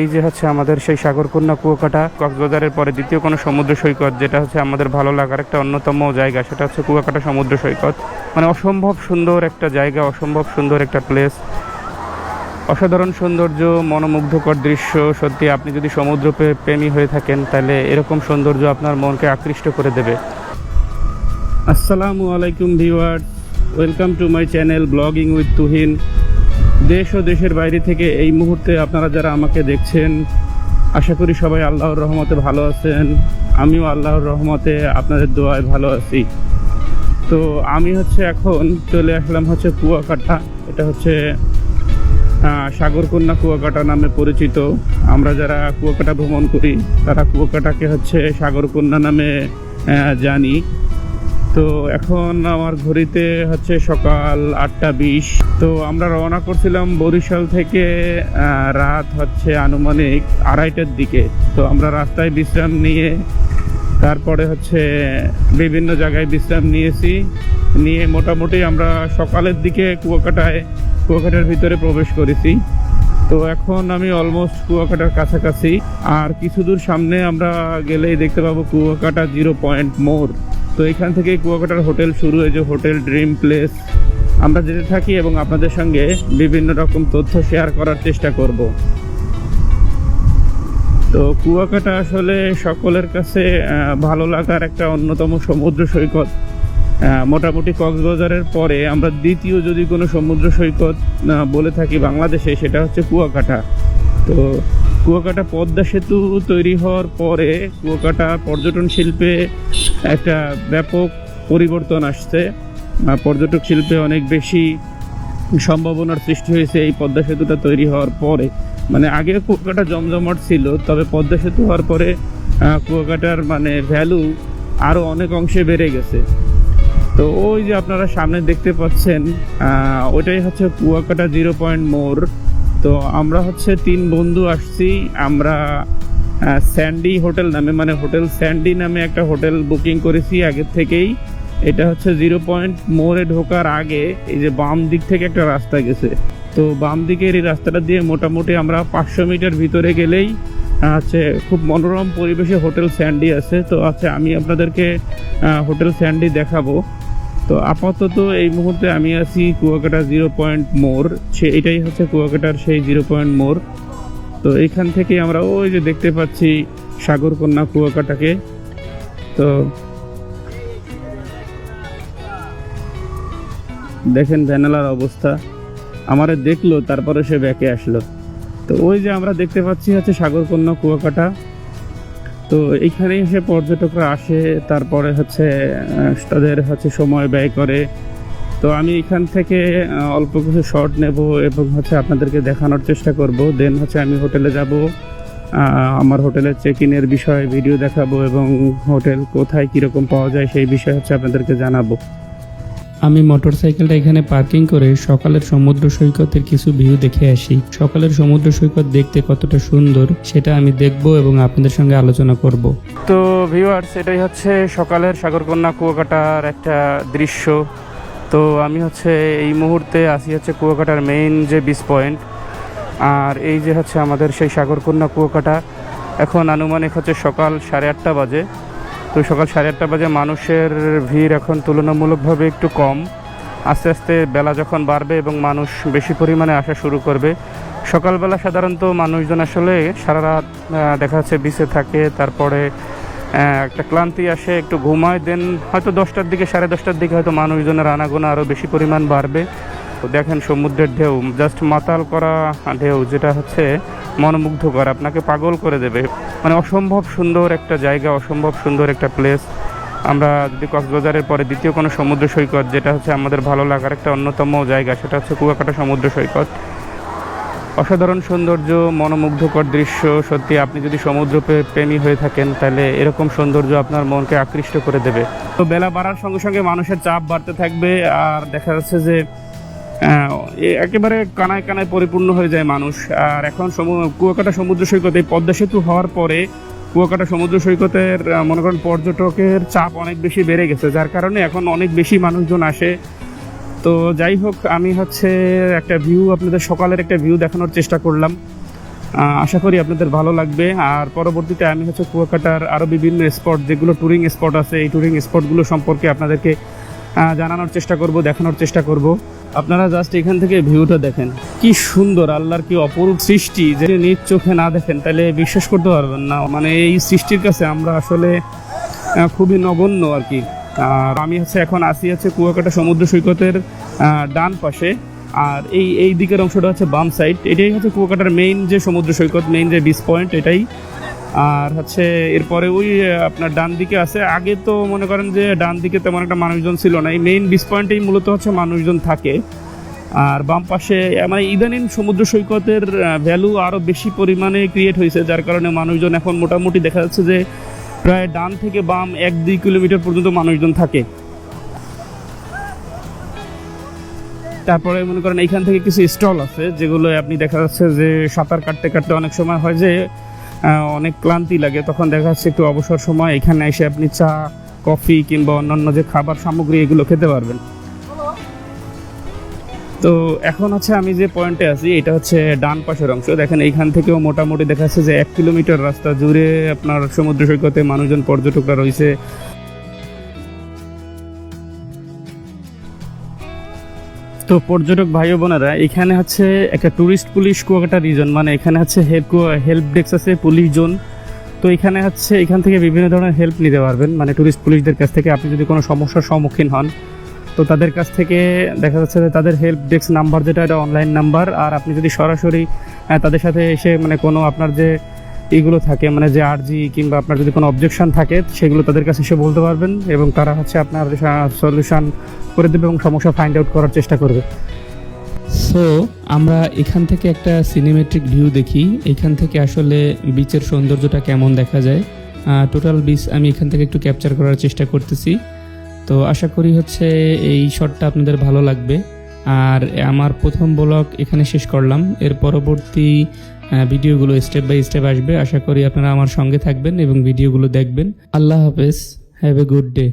এই যে হচ্ছে আমাদের সেই সাগরকন্যা কুয়াকাটা কক্সবাজারের পরে দ্বিতীয় কোনো সমুদ্র সৈকত, যেটা হচ্ছে আমাদের ভালো লাগার একটা অন্যতম জায়গা, সেটা হচ্ছে কুয়াকাটা সমুদ্র সৈকত। মানে অসম্ভব সুন্দর একটা জায়গা, অসম্ভব সুন্দর একটা প্লেস অসাধারণ সৌন্দর্য, মনোমুগ্ধকর দৃশ্য। সত্যি, আপনি যদি সমুদ্র প্রেমী হয়ে থাকেন, তাহলে এরকম সৌন্দর্য আপনার মনকে আকৃষ্ট করে দেবে। আসসালামু আলাইকুম viewers. Welcome to my channel blogging with Tuhin. দেশ ও দেশের বাইরে থেকে এই মুহূর্তে আপনারা যারা আমাকে দেখছেন, আশা করি সবাই আল্লাহর রহমতে ভালো আছেন। আমিও আল্লাহর রহমতে আপনাদের দোয়ায় ভালো আছি। তো আমি হচ্ছে এখন চলে আসলাম হচ্ছে কুয়াকাটা। এটা হচ্ছে সাগরকন্যা কুয়াকাটা নামে পরিচিত। আমরা যারা কুয়াকাটা ভ্রমণ করি, তারা কুয়াকাটাকে হচ্ছে সাগরকন্যা নামে জানি। তো এখন আমার ঘড়িতে হচ্ছে সকাল আটটা বিশ। তো আমরা রওনা করছিলাম বরিশাল থেকে রাত হচ্ছে আনুমানিক আড়াইটার দিকে। তো আমরা রাস্তায় বিশ্রাম নিয়ে, তারপরে হচ্ছে বিভিন্ন জায়গায় বিশ্রাম নিয়েছি। নিয়ে মোটামুটি আমরা সকালের দিকে কুয়াকাটায়, কুয়াকাটার ভিতরে প্রবেশ করেছি। তো এখন আমি অলমোস্ট কুয়াকাটার কাছাকাছি। আর কিছু দূর সামনে আমরা গেলেই দেখতে পাবো কুয়াকাটা জিরো পয়েন্ট মোর তো এখান থেকে কুয়াকাটার হোটেল শুরু হয়েছে, হোটেল, ড্রিম প্লেস। আমরা যেতে থাকি এবং আপনাদের সঙ্গে বিভিন্ন রকম তথ্য শেয়ার করার চেষ্টা করব। তো কুয়াকাটা আসলে সকলের কাছে ভালো লাগার একটা অন্যতম সমুদ্র সৈকত। মোটামুটি কক্সবাজারের পরে আমরা দ্বিতীয় যদি কোনো সমুদ্র সৈকত বলে থাকি বাংলাদেশে, সেটা হচ্ছে কুয়াকাটা। তো কুয়াকাটা পদ্মা সেতু তৈরি হওয়ার পরে কুয়াকাটা পর্যটন শিল্পে একটা ব্যাপক পরিবর্তন আসছে। পর্যটক শিল্পে অনেক বেশি সম্ভাবনার সৃষ্টি হয়েছে এই পদ্মা সেতুটা তৈরি হওয়ার পরে। মানে আগে কুয়াকাটা জমজমাট ছিল, তবে পদ্মা সেতু হওয়ার পরে কুয়াকাটার মানে ভ্যালু আরও অনেক অংশে বেড়ে গেছে। তো ওই যে আপনারা সামনে দেখতে পাচ্ছেন ওইটাই হচ্ছে কুয়াকাটা জিরো পয়েন্ট মোর তো আমরা হচ্ছে তিন বন্ধু আসছি, আমরা স্যান্ডি হোটেল নামে মানে হোটেল স্যান্ডি নামে একটা হোটেল বুকিং করেছি আগের থেকেই। এটা হচ্ছে জিরো পয়েন্ট মোড়ে ঢোকার আগে এই যে বাম দিক থেকে একটা রাস্তা গেছে। তো বাম দিকের এই রাস্তাটা দিয়ে মোটামুটি আমরা পাঁচশো মিটার ভিতরে গেলেই হচ্ছে খুব মনোরম পরিবেশে হোটেল স্যান্ডি আছে। তো আচ্ছা আমি আপনাদেরকে হোটেল স্যান্ডি দেখাবো। তো আপাতত এই মুহূর্তে আমি আছি কুয়াকাটা জিরো পয়েন্ট মোড়। সে, এটাই হচ্ছে কুয়াকাটার সেই জিরো পয়েন্ট মোড়। তো এইখান থেকে আমরা ওই যে দেখতে পাচ্ছি সাগরকন্যা কুয়াকাটাকে। তো দেখেন ভ্যানালার অবস্থা। আমারে দেখল, তারপরে সে ব্যাকে আসলো। তো ওই যে আমরা দেখতে পাচ্ছি হচ্ছে সাগরকন্যা কুয়াকাটা। তো এইখানে এসে পর্যটকরা আসে, তারপরে হচ্ছে তাদের হচ্ছে সময় ব্যয় করে। তো আমি এখান থেকে অল্প কিছু শর্ট নেব এবং হচ্ছে আপনাদেরকে দেখানোর চেষ্টা করব। দেন হচ্ছে আমি হোটেলে যাব। আমার হোটেলের চেক ইনের বিষয়ে ভিডিও দেখাবো এবং হোটেল কোথায় কীরকম পাওয়া যায় সেই বিষয়ে হচ্ছে আপনাদেরকে জানাব। আমি মোটরসাইকেলটা এখানে পার্কিং করে সকালের সমুদ্র সৈকতের কিছু ভিউ দেখে আসি। সকালের সমুদ্র সৈকত দেখতে কতটা সুন্দর সেটা আমি দেখব এবং আপনাদের সঙ্গে আলোচনা করব। তো ভিউয়ার্স এটাই হচ্ছে সকালের সাগরকন্যা কুয়াকাটার একটা দৃশ্য। তো আমি হচ্ছে এই মুহূর্তে আসি হচ্ছে কুয়াকাটার মেইন যে বিচ পয়েন্ট আর এই যে হচ্ছে আমাদের সেই সাগরকন্যা কুয়াকাটা। এখন আনুমানিক হচ্ছে সকাল সাড়ে আটটা বাজে। তো সকাল সাড়ে আটটা বাজে মানুষের ভিড় এখন তুলনামূলকভাবে একটু কম। আস্তে আস্তে বেলা যখন বাড়বে এবং মানুষ বেশি পরিমাণে আসা শুরু করবে, সকালবেলা সাধারণত মানুষজন আসলে সারা রাত দেখা যাচ্ছে বিচে থাকে। তারপরে একটা ক্লান্তি আসে, একটু ঘুমায় দেন হয়তো দশটার দিকে, সাড়ে দশটার দিকে হয়তো মানুষজনের আনাগোনা আরও বেশি পরিমাণ বাড়বে। তো দেখেন সমুদ্রের ঢেউ জাস্ট মাতাল করা ঢেউ, যেটা হচ্ছে মনোমুগ্ধকর, আপনাকে পাগল করে দেবে। মানে অসম্ভব সুন্দর একটা জায়গা, অসম্ভব সুন্দর একটা প্লেস আমরা যদি কক্সবাজারের পরে দ্বিতীয় কোনো সমুদ্র সৈকত, যেটা হচ্ছে আমাদের ভালো লাগার একটা অন্যতম জায়গা, সেটা হচ্ছে কুয়াকাটা সমুদ্র সৈকত। অসাধারণ সৌন্দর্য, মনোমুগ্ধকর দৃশ্য। সত্যি, আপনি যদি সমুদ্র প্রে- প্রেমী হয়ে থাকেন, তাহলে এরকম সৌন্দর্য আপনার মনকে আকৃষ্ট করে দেবে। তো বেলা বাড়ার সঙ্গে সঙ্গে মানুষের চাপ বাড়তে থাকবে, আর দেখা যাচ্ছে যে একেবারে কানায় কানায় পরিপূর্ণ হয়ে যায় মানুষ। আর এখন কুয়াকাটা সমুদ্র সৈকত পদ্মা সেতু হওয়ার পরে কুয়াকাটা সমুদ্র সৈকতের মনে করেন পর্যটকের চাপ অনেক বেশি বেড়ে গেছে, যার কারণে এখন অনেক বেশি মানুষজন আসে। তো যাই হোক, আমি হচ্ছে একটা ভিউ আপনাদের সকালের একটা ভিউ দেখানোর চেষ্টা করলাম। আশা করি আপনাদের ভালো লাগবে। আর পরবর্তীতে আমি হচ্ছে কুয়াকাটার আরও বিভিন্ন স্পট যেগুলো ট্যুরিং স্পট আছে, এই ট্যুরিং স্পটগুলো সম্পর্কে আপনাদেরকে জানানোর চেষ্টা করব, দেখানোর চেষ্টা করব। আপনারা জাস্ট এখান থেকে ভিউটা দেখেন। কি সুন্দর, আল্লাহর কি অপরূপ সৃষ্টি। যে নিজ চোখে না দেখেন, তাহলে বিশ্বাস করতে পারবেন না। মানে এই সৃষ্টির কাছে আমরা আসলে খুবই নগণ্য আর কি। আমি হচ্ছে এখন আসি হচ্ছে কুয়াকাটা সমুদ্র সৈকতের ডান পাশে। আর এই এই দিকের অংশটা হচ্ছে বাম সাইড। এটাই হচ্ছে কুয়াকাটার মেইন যে সমুদ্র সৈকত মেইন যে বিচ পয়েন্ট এটাই। আর হচ্ছে এরপরে ওই আপনার ডান দিকে আছে। আগে তো মনে করেন যে ডান দিকে তেমন একটা মানুষজন ছিল না। এই মেইন বিচ পয়েন্টেই মূলত হচ্ছে মানুষজন থাকে। আর বাম পাশে মানে ইদানিং সমুদ্র সৈকতের ভ্যালু আরও বেশি পরিমাণে ক্রিয়েট হয়েছে। যার কারণে মানুষজন এখন মোটামুটি দেখা যাচ্ছে যে প্রায় ডান থেকে বাম এক দুই কিলোমিটার পর্যন্ত মানুষজন থাকে। তারপরে মনে করেন এইখান থেকে কিছু স্টল আছে, যেগুলো আপনি দেখা যাচ্ছে যে সাঁতার কাটতে কাটতে অনেক সময় হয় যে অনেক ক্লান্তি লাগে। তখন দেখা যাচ্ছে একটু অবসর সময় এখানে এসে আপনি চা, কফি কিংবা অন্যান্য যে খাবার সামগ্রী, এগুলো খেতে পারবেন। তো এখন হচ্ছে আমি যে পয়েন্টে আছি, এটা হচ্ছে ডান পাশের অংশ। দেখেন এইখান থেকেও মোটামুটি দেখা যাচ্ছে যে এক কিলোমিটার রাস্তা জুড়ে আপনার সমুদ্র সৈকতে মানুষজন, পর্যটকরা রয়েছে। তো পর্যটক ভাই বোনেরা, এখানে হচ্ছে একটা টুরিস্ট পুলিশ কুয়াকাটা রিজন মানে এখানে হচ্ছে হেল্প হেল্প ডেস্ক আছে পুলিশ জোন তো এখানে হচ্ছে এখান থেকে বিভিন্ন ধরনের হেল্প নিতে পারবেন মানে টুরিস্ট পুলিশদের কাছ থেকে। আপনি যদি কোনো সমস্যার সম্মুখীন হন তো তাদের কাছ থেকে দেখা যাচ্ছে যে তাদের হেল্প ডেস্ক নাম্বার যেটা, এটা অনলাইন নাম্বার আর আপনি যদি সরাসরি তাদের সাথে এসে মানে কোনো আপনার যে এগুলো থাকে মানে যে আর্জি কিংবা আপনার যদি কোনো অবজেকশন থাকে, সেগুলো তাদের কাছে এসে বলতে পারবেন এবং তারা হচ্ছে আপনার সলিউশন করে দেবে এবং সমস্যা ফাইন্ড আউট করার চেষ্টা করবে। সো আমরা এখান থেকে একটা সিনেমেট্রিক ভিউ দেখি। এখান থেকে আসলে বিচের সৌন্দর্যটা কেমন দেখা যায়? টোটাল বিচ আমি এখান থেকে একটু ক্যাপচার করার চেষ্টা করতেছি। তো আশা করি হচ্ছে এই শটটা আপনাদের ভালো লাগবে। আর আমার প্রথম ব্লগ এখানে শেষ করলাম। এর পরবর্তী ভিডিওগুলো স্টেপ বাই স্টেপ আসবে। আশা করি আপনারা আমার সঙ্গে থাকবেন এবং ভিডিওগুলো দেখবেন। আল্লাহ হাফেজ। Have a good day